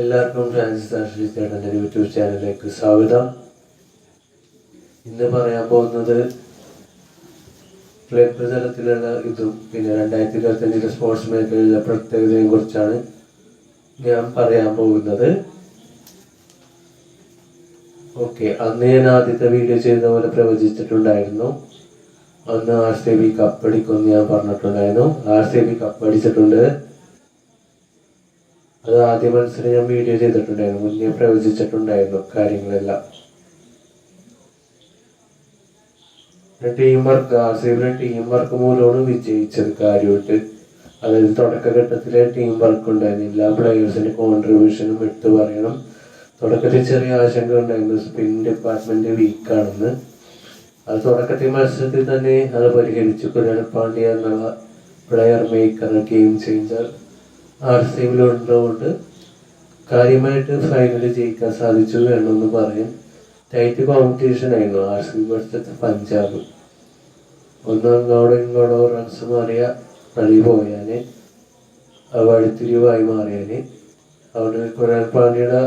എല്ലാവർക്കും Francis Ashley ചേട്ടന്റെ YouTube ചാനലിലേക്ക് സ്വാഗതം. ഇന്ന് പറയാൻ പോകുന്നത് ക്ലബ് തലത്തിലുള്ള ഇതും. പിന്നെ രണ്ടായിരത്തി ഇരുപത്തഞ്ചിലെ സ്പോർട്സ് മേഖലയിലെ പ്രത്യേകതയും കുറിച്ചാണ് ഞാൻ പറയാൻ പോകുന്നത്. ഓക്കെ അന്ന് ഞാൻ ആദ്യത്തെ വീഡിയോ ചെയ്യുന്ന പോലെ പ്രവചിച്ചിട്ടുണ്ടായിരുന്നു. അന്ന് ആർ സി ബി കപ്പടിക്കുമെന്ന് ഞാൻ പറഞ്ഞിട്ടുണ്ടായിരുന്നു. ആർ സി ബി കപ്പടിച്ചിട്ടുണ്ട് അത് ആദ്യ മത്സരം ഞാൻ വീഡിയോ ചെയ്തിട്ടുണ്ടായിരുന്നു. മുന്നേ പ്രവചിച്ചിട്ടുണ്ടായിരുന്നു കാര്യങ്ങളെല്ലാം. ടീം വർക്ക് ആർ സി ബിയുടെ ടീം വർക്ക് മൂലമാണ് വിജയിച്ചത് കാര്യമായിട്ട്. അതായത് തുടക്കഘട്ടത്തിലെ ടീം വർക്ക് ഉണ്ടായിരുന്നു. എല്ലാ പ്ലെയേഴ്സിന്റെ കോൺട്രിബ്യൂഷനും എടുത്തു പറയണം. തുടക്കത്തിൽ ചെറിയ ആശങ്ക ഉണ്ടായിരുന്നു. സ്പിൻ ഡിപ്പാർട്ട്മെന്റ് വീക്കാണെന്ന് അത് തുടക്കത്തിൽ മത്സരത്തിൽ തന്നെ അത് പരിഹരിച്ചു. കുരാൻ പാണ്ഡ്യ എന്നുള്ള player maker game changer R C ബിയിലുള്ളതുകൊണ്ട് കാര്യമായിട്ട് ഫൈനൽ ജയിക്കാൻ സാധിച്ചു വേണമെന്ന് പറയും. ടൈറ്റ് കോമ്പറ്റീഷൻ ആയിരുന്നു. ആർ സി ബി വർഷത്തെ പഞ്ചാബ്. ഒന്നാം അങ്ങോട്ടോ ഇങ്ങോട്ടോ റൺസ് മാറിയ കളി പോയാന്. വഴിത്തിരിവായി മാറിയാന്. അവിടെ കുരാൻ പാണ്ഡ്യയുടെ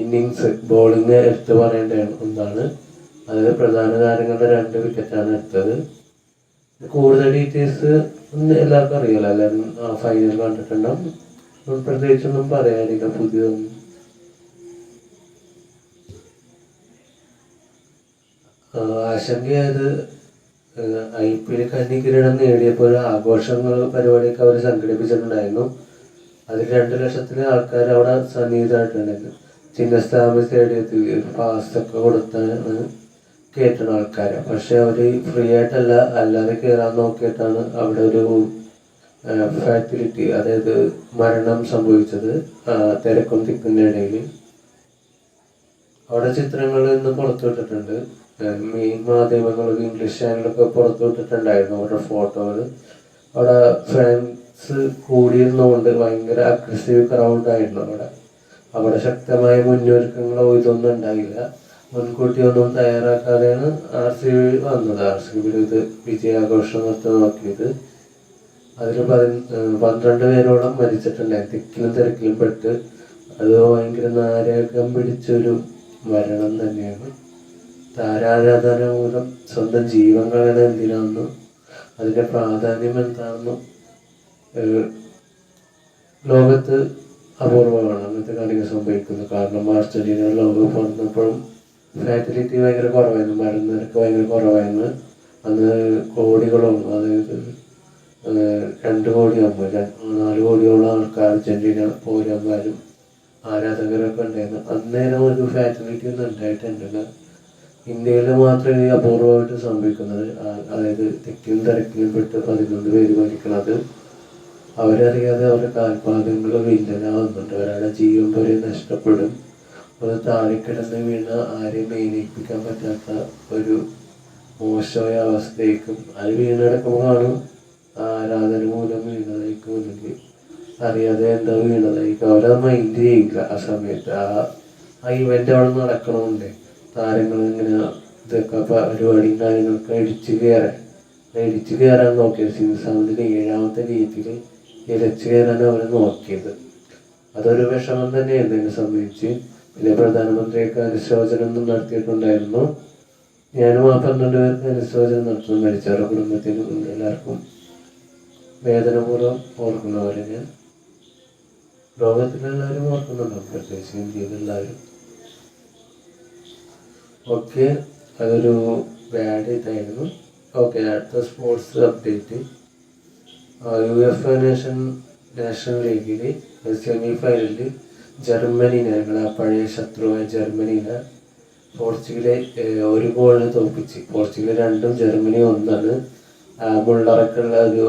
ഇന്നിങ്സ് ബോളിങ് എടുത്തു പറയേണ്ട ഒന്നാണ്. അതായത് പ്രധാന താരങ്ങളുടെ രണ്ട് വിക്കറ്റാണ് എടുത്തത്. കൂടുതൽ ഡീറ്റെയിൽസ് എല്ലാവർക്കും അറിയാലോ എല്ലാവരും ഫൈനൽ കണ്ടിട്ടുണ്ടാവും. പ്രത്യേകിച്ചൊന്നും പറയാനില്ല പുതിയതൊന്നും. ആശങ്കയായത് ഐ പി എൽ കന്നി കിരീടം നേടിയപ്പോൾ ആഘോഷങ്ങൾ പരിപാടിയൊക്കെ അവർ സംഘടിപ്പിച്ചിട്ടുണ്ടായിരുന്നു. അതിൽ രണ്ട് ലക്ഷത്തിലെ ആൾക്കാർ അവിടെ സന്നിഹിതമായിട്ടുണ്ടായിരുന്നു ചിഹ്നസ്ഥാപന സ്റ്റേഡിയത്തിൽ പാസ് ഒക്കെ കൊടുത്താണ് കേറ്റണ ആൾക്കാരെ. പക്ഷെ അവർ ഫ്രീ ആയിട്ടല്ല അല്ലാതെ കയറാൻ നോക്കിയിട്ടാണ് അവിടെ ഒരു ഫാറ്റിലിറ്റി അതായത് മരണം സംഭവിച്ചത് തിരക്കും തിക്കുന്ന ഇടയിൽ അവിടെ ചിത്രങ്ങൾ ഇന്ന് പുറത്തുവിട്ടിട്ടുണ്ട് മെയിൻ മാധ്യമങ്ങളും ഇംഗ്ലീഷ് ചാനലൊക്കെ പുറത്തുവിട്ടിട്ടുണ്ടായിരുന്നു അവരുടെ ഫോട്ടോകൾ അവിടെ ഫാൻസ് കൂടിയിരുന്നുകൊണ്ട് ഭയങ്കര അഗ്രസീവ് ക്രൗഡ് ആയിരുന്നു അവിടെ. അവിടെ ശക്തമായ മുന്നൊരുക്കങ്ങളോ ഇതൊന്നും ഉണ്ടായില്ല. മുൻകൂട്ടി ഒന്നും തയ്യാറാക്കാതെയാണ് ആർ സി ബി വന്നത്. ആർ സി ബിയിൽ ഇത് വിജയാഘോഷം നിർത്തി നോക്കിയത്. അതിൽ പന്ത്രണ്ട് പേരോളം മരിച്ചിട്ടുണ്ടായി തിക്കിലും തിരക്കിലും പെട്ട് അത് ഭയങ്കര നാരകം പിടിച്ചൊരു മരണം തന്നെയാണ്. താരാരാധന മൂലം സ്വന്തം ജീവൻ കളയണ എന്തിനാണെന്നും അതിന്റെ പ്രാധാന്യം എന്താണെന്നും ലോകത്ത് അപൂർവമാണ് അങ്ങനത്തെ കാര്യങ്ങൾ സംഭവിക്കുന്നത്. കാരണം ആർജന്റീന ലോകം വന്നപ്പോഴും ഫാറ്റിലിറ്റി ഭയങ്കര കുറവായിരുന്നു. മരുന്നിരക്ക് ഭയങ്കര കുറവായിരുന്നു. അന്ന് കോടികളും അതായത് രണ്ട് കോടിയാകുമ്പോൾ നാല് കോടിയോളം ആൾക്കാർ അർജന്റീന പൗരന്മാരും ആരാധകരൊക്കെ ഉണ്ടായിരുന്നു. അന്നേരം ഒരു ഫാറ്റിലിറ്റി ഒന്നും ഉണ്ടായിട്ടുണ്ട് ഇന്ത്യയിൽ മാത്രമേ ഈ അപൂർവമായിട്ട് സംഭവിക്കുന്നത്. അതായത് തെക്കിലും തിരക്കിലും പെട്ട് പതിനൊന്ന് പേര് മരിക്കണത് അവരറിയാതെ അവരുടെ കാൽപാദങ്ങൾ വില്ലനാവുന്നുണ്ട് ഒരാളുടെ ജീവൻ വരെ നഷ്ടപ്പെടും. അത് താഴെ കിടന്ന് വീണ ആരെയും മേനയിപ്പിക്കാൻ പറ്റാത്ത ഒരു മോശമായ അവസ്ഥയേക്കും അത് വീണെടുക്കുമ്പോൾ കാണും ആരാധന മൂലം വീണതായിരിക്കും അല്ലെങ്കിൽ അറിയാതെ എന്താ വീണതായിരിക്കും അവരത് മൈൻഡ് ചെയ്യില്ല ആ സമയത്ത്. ആ ആ ഇവന്റ് അവിടെ നടക്കണമുണ്ട്. താരങ്ങൾ ഇങ്ങനെ ഇതൊക്കെ പരിപാടിയും കാര്യങ്ങളൊക്കെ ഇടിച്ചു കയറാൻ. ഇടിച്ചു കയറാൻ നോക്കിയത് സിംസാമിന്റെ ഏഴാമത്തെ രീതിയിൽ ഇരച്ചു കയറാൻ അവർ നോക്കിയത്. അതൊരു വിഷമം തന്നെയായിരുന്നു എന്നെ സംബന്ധിച്ച്. പിന്നെ പ്രധാനമന്ത്രിയൊക്കെ അനുശോചനം നടത്തിയിട്ടുണ്ടായിരുന്നു. ഞാനും ആ പന്ത്രണ്ട് പേർക്ക് അനുശോചനം നടത്തുന്നു. മരിച്ചവരുടെ കുടുംബത്തിനും എല്ലാവർക്കും വേദനപൂർവം ഞാൻ ലോകത്തിലെല്ലാവരും ഓർക്കുന്നുണ്ടോ. പ്രത്യേകിച്ച് ഇന്ത്യയിലെല്ലാവരും ഓക്കെ അതൊരു ബാഡ് ഇതായിരുന്നു. ഓക്കെ അടുത്ത sports update U F nation national ലീഗിൽ സെമി ഫൈനലിൽ ജർമ്മനിനെ ഞങ്ങളെ പഴയ ശത്രുവായ ജർമ്മനിനെ പോർച്ചുഗലെ ഒരു ഗോളിന് തോൽപ്പിച്ച്. പോർച്ചുഗൽ രണ്ടും ജർമ്മനി ഒന്നാണ്. മുള്ളറക്കുള്ള ഒരു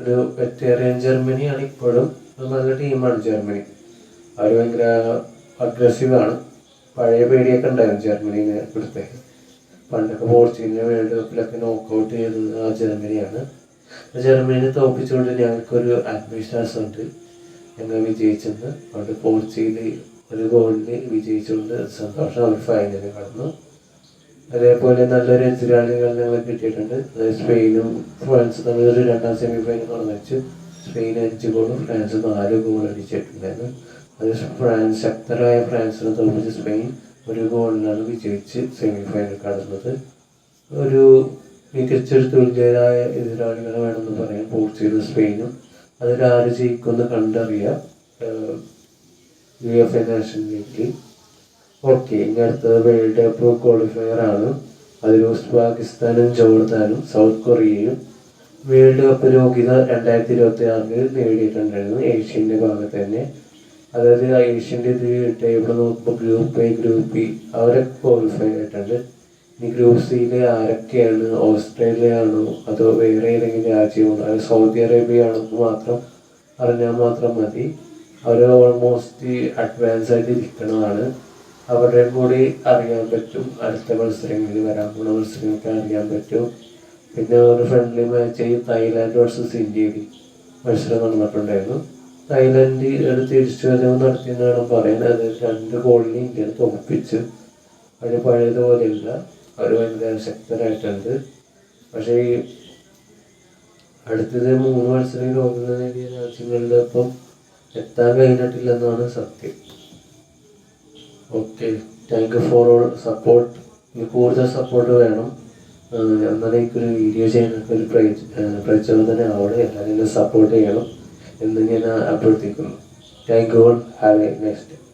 ഒരു വെറ്റേറിയൻ ജർമ്മനിയാണ് ഇപ്പോഴും. നല്ല ടീമാണ് ജർമ്മനി അവർ ഭയങ്കര അഗ്രസീവാണ് പഴയ പേടിയൊക്കെ ഉണ്ടായിരുന്നു ജർമ്മനിനെ ഇവിടുത്തെ പണ്ടൊക്കെ പോർച്ചുഗലിനെ വേൾഡ് കപ്പിലൊക്കെ നോക്കൗട്ട് ചെയ്തത് ആ ജർമ്മനിയാണ് ജർമ്മനിയെ ജർമ്മനിനെ തോൽപ്പിച്ചുകൊണ്ട് ഞങ്ങൾക്കൊരു ആത്മവിശ്വാസമുണ്ട് ഞങ്ങൾ വിജയിച്ചെന്ന്. അതുകൊണ്ട് പോർച്ചുഗൽ ഒരു ഗോളിൽ വിജയിച്ചുകൊണ്ട് സന്തോഷം. അവർ ഫൈനലിൽ കടന്നു. അതേപോലെ നല്ലൊരു എതിരാളികൾ ഞങ്ങൾ കിട്ടിയിട്ടുണ്ട്. അതായത് സ്പെയിനും ഫ്രാൻസും തമ്മിൽ ഒരു രണ്ടാം സെമി ഫൈനൽ നടന്നു സ്പെയിൻ അഞ്ച് ഗോളും ഫ്രാൻസ് നാല് ഗോൾ അടിച്ചിട്ടുണ്ടായിരുന്നു. അത് ഫ്രാൻസ് ശക്തരായ ഫ്രാൻസിനെ തോൽപ്പിച്ച് സ്പെയിൻ ഒരു ഗോളിനാണ് വിജയിച്ച് സെമി ഫൈനൽ കടന്നത്. ഒരു മികച്ചൊരു തുല്യരായ എതിരാളികളെ വേണമെന്ന് പറയാം പോർച്ചുഗലും സ്പെയിനും അതിൽ ആര് ജയിക്കുമെന്ന് കണ്ടറിയാം. യു എഫ് എ നാഷണൽ ലീഗിൽ ഓക്കെ ഇനി അടുത്തത് വേൾഡ് കപ്പ് ക്വാളിഫയർ ആണ്. അതിൽ ഉസ്ബാക്കിസ്ഥാനും ജോർദാനും സൗത്ത് കൊറിയയും വേൾഡ് കപ്പ് യോഗ്യത രണ്ടായിരത്തി ഇരുപത്തി ആറിൽ നേടിയിട്ടുണ്ടായിരുന്നു ഏഷ്യന്റെ ഭാഗത്ത് തന്നെ. അതായത് ഏഷ്യന്റെ ഇത് ടേബിൾ നോക്കുമ്പോൾ ഗ്രൂപ്പ് എ ഗ്രൂപ്പ് ബി അവരൊക്കെ ക്വാളിഫൈ ആയിട്ടുണ്ട് ഇനി ഗ്രൂപ്പ് സിയിൽ ആരൊക്കെയാണ്? ഓസ്ട്രേലിയ ആണോ? അതോ വേറെ ഏതെങ്കിലും രാജ്യമാണോ അതായത് സൗദി അറേബ്യ ആണോ മാത്രം അറിഞ്ഞാൽ മാത്രം മതി. അവർ ഓൾമോസ്റ്റ് അഡ്വാൻസ് ആയിട്ട് ഇരിക്കുന്നതാണ് അവരുടെ കൂടി അറിയാൻ പറ്റും. അടുത്ത മത്സരങ്ങളിൽ വരാൻ പോകുന്ന മത്സരങ്ങളൊക്കെ അറിയാൻ പറ്റും. പിന്നെ ഒരു ഫ്രണ്ട്ലി മാച്ച് തായ്ലാൻഡ് വേഴ്സസ് ഇന്ത്യയിൽ മത്സരം നടന്നിട്ടുണ്ടായിരുന്നു. തായ്ലാൻഡ് ഒരു തിരിച്ചുവരവ് നടത്തിയെന്നാണ് പറയുന്നത്. രണ്ട് ഗോളിന് ഇന്ത്യ തോൽപ്പിച്ചു. അവർ പഴയതുപോലെയല്ല. അവർ ഭയങ്കര ശക്തരായിട്ടുണ്ട്. പക്ഷേ ഈ അടുത്തത് മൂന്ന് മത്സരം നേടിയ രാജ്യങ്ങളിലൊപ്പം എത്താൻ കഴിഞ്ഞിട്ടില്ലെന്നാണ് സത്യം. Okay thank you for all support ഇനി കൂടുതൽ സപ്പോർട്ട് വേണം. എന്നാലേ എനിക്കൊരു വീഡിയോ ചെയ്യാനൊക്കെ ഒരു പ്രചോദനം ആവണം. എല്ലാവരും സപ്പോർട്ട് ചെയ്യണം. എന്ന് ഞാൻ അഭ്യർത്ഥിക്കുന്നു. Thank you all have a next